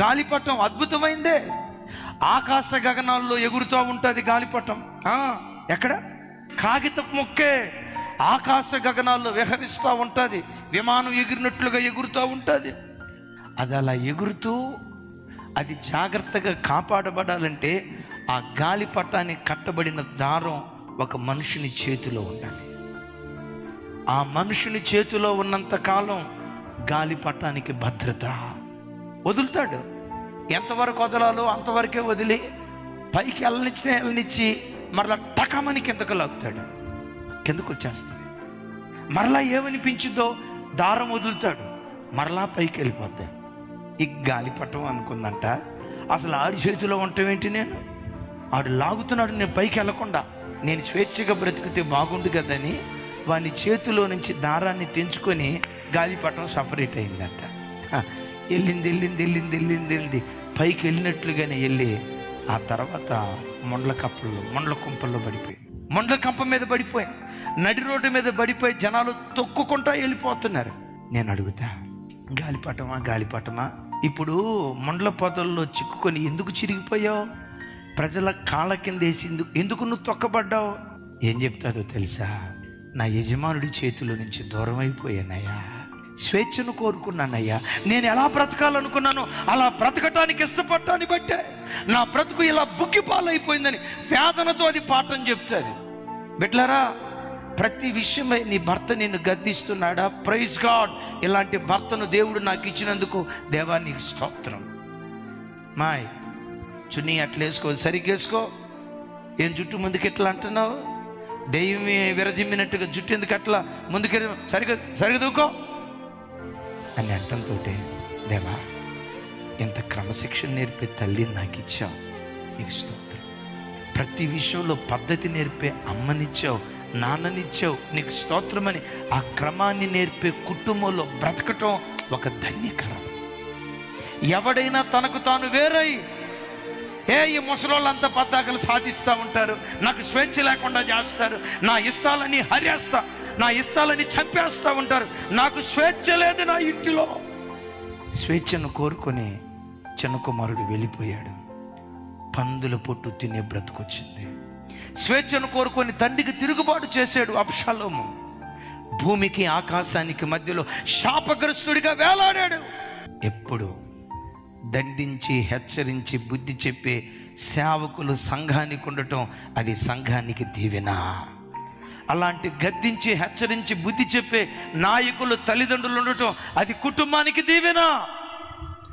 గాలిపటం అద్భుతమైందే. ఆకాశ గగనాల్లో ఎగురుతూ ఉంటుంది గాలిపటం. ఎక్కడ? కాగిత మొక్కే. ఆకాశ గగనాల్లో విహరిస్తూ ఉంటుంది. విమానం ఎగిరినట్లుగా ఎగురుతూ ఉంటుంది. అది అలా ఎగురుతూ అది జాగ్రత్తగా కాపాడబడాలంటే ఆ గాలిపటానికి కట్టబడిన దారం ఒక మనుషుని చేతిలో ఉండాలి. ఆ మనుషుని చేతిలో ఉన్నంత కాలం గాలిపటానికి భద్రత. వదులుతాడు. ఎంతవరకు వదలాలో అంతవరకే వదిలి పైకి వెళ్ళనిచ్చిన వెళ్ళనిచ్చి మరలా టకమని కిందకు లాగుతాడు. కిందకు వచ్చేస్తుంది మరలా ఏమనిపించిందో దారం వదులుతాడు. మరలా పైకి వెళ్ళిపోతాడు. ఈ గాలిపటం అనుకుందంట. అసలు ఆడి చేతిలో ఉండటం ఏంటి నేను? ఆడు లాగుతున్నాడు నేను పైకి వెళ్ళకుండా. నేను స్వేచ్ఛగా బ్రతికితే బాగుండు కదని వాని చేతిలో నుంచి దారాన్ని తెంచుకొని గాలిపటం సపరేట్ అయిందంట. వెళ్ళింది వెళ్ళింది వెళ్ళింది వెళ్ళింది వెళ్ళింది. పైకి వెళ్ళినట్లుగానే వెళ్ళి ఆ తర్వాత మొండ్ల కప్పల్లో మొండ్ల కుంపల్లో పడిపోయింది మొండ్ల కంప మీద పడిపోయింది నడి రోడ్డు మీద పడిపోయి జనాలు తొక్కుకుంటా వెళ్ళిపోతున్నారు. నేను అడుగుతా గాలిపటమా గాలిపటమా? ఇప్పుడు మొండ్ల పొదల్లో చిక్కుకొని ఎందుకు చిరిగిపోయావు? ప్రజల కాళ్ళ కింద వేసి ఎందుకు ఎందుకు నువ్వు తొక్కబడ్డావు? ఏం చెప్తారో తెలుసా? నా యజమానుడి చేతిలో నుంచి దూరం అయిపోయానయ్యా స్వేచ్ఛను కోరుకున్నానయ్యా. నేను ఎలా బ్రతకాలనుకున్నానో అలా బ్రతకటానికి ఇష్టపడటాన్ని బట్టే నా బ్రతుకు ఇలా బుక్కి పాలైపోయిందని వేదనతో అది పాఠం చెప్తుంది బిడ్లరా ప్రతి విషయమై నీ భర్త నిన్ను గద్దిస్తున్నాడా? ప్రైజ్ గాడ్ ఇలాంటి భర్తను దేవుడు నాకు ఇచ్చినందుకు దేవా నీకు స్తోత్రం. మాయ్ చున్నీ అట్లా వేసుకో సరిగ్గా వేసుకో ఏం జుట్టు ముందుకు ఎట్లా అంటున్నావు? దెయ్యం విరజిమ్మినట్టుగా జుట్టు ఎందుకు అట్లా? ముందుకు సరిగ్గా సరిగ్గా అని అంటంతో దేవా ఎంత క్రమశిక్షణ నేర్పే తల్లిని నాకు ఇచ్చావు నీకు స్తోత్రం. ప్రతి విషయంలో పద్ధతి నేర్పే అమ్మనిచ్చావు నాన్ననిచ్చావు నీకు స్తోత్రమని ఆ క్రమాన్ని నేర్పే కుటుంబంలో బ్రతకటం ఒక ధన్యకరం. ఎవడైనా తనకు తాను వేరై ఏ ఈ ముసలోళ్ళంతా పద్దాకలు సాధిస్తూ ఉంటారు. నాకు స్వేచ్ఛ లేకుండా చేస్తారు. నా ఇష్టాలని హరేస్తా. నా ఇష్టాలని చంపేస్తూ ఉంటారు. నాకు స్వేచ్ఛ లేదు నా ఇంటిలో. స్వేచ్ఛను కోరుకొని చిన్న కుమారుడు వెళ్ళిపోయాడు. పందుల పొట్టు తినే బ్రతుకొచ్చింది. స్వేచ్ఛను కోరుకొని తండ్రికి తిరుగుబాటు చేశాడు అప్షలోము భూమికి ఆకాశానికి మధ్యలో శాపగ్రస్తుడిగా వేలాడాడు. ఎప్పుడు దండించి హెచ్చరించి బుద్ధి చెప్పే సేవకులు సంఘానికి ఉండటం అది సంఘానికి దీవెన. అలాంటి గద్దించి హెచ్చరించి బుద్ధి చెప్పే నాయకులు తల్లిదండ్రులు ఉండటం అది కుటుంబానికి దీవెనా.